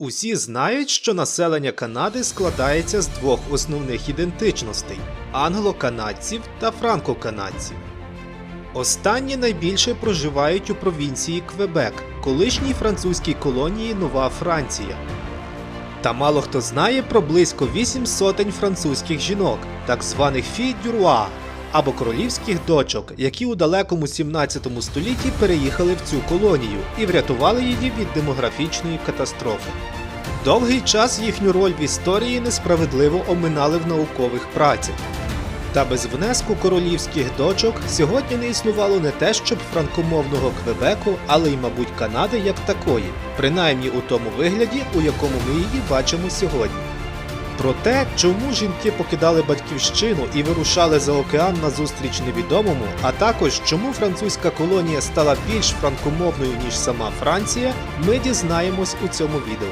Усі знають, що населення Канади складається з двох основних ідентичностей англо-канадців та франко-канадців. Останні найбільше проживають у провінції Квебек, колишній французькій колонії Нова Франція. Та мало хто знає про близько 8 сотень французьких жінок, так званих фі дюруа, або королівських дочок, які у далекому 17 столітті переїхали в цю колонію і врятували її від демографічної катастрофи. Довгий час їхню роль в історії несправедливо оминали в наукових працях. Та без внеску королівських дочок сьогодні не існувало не те, щоб франкомовного Квебеку, але й, мабуть, Канади як такої, принаймні у тому вигляді, у якому ми її бачимо сьогодні. Про те, чому жінки покидали батьківщину і вирушали за океан назустріч невідомому, а також чому французька колонія стала більш франкомовною ніж сама Франція, ми дізнаємось у цьому відео.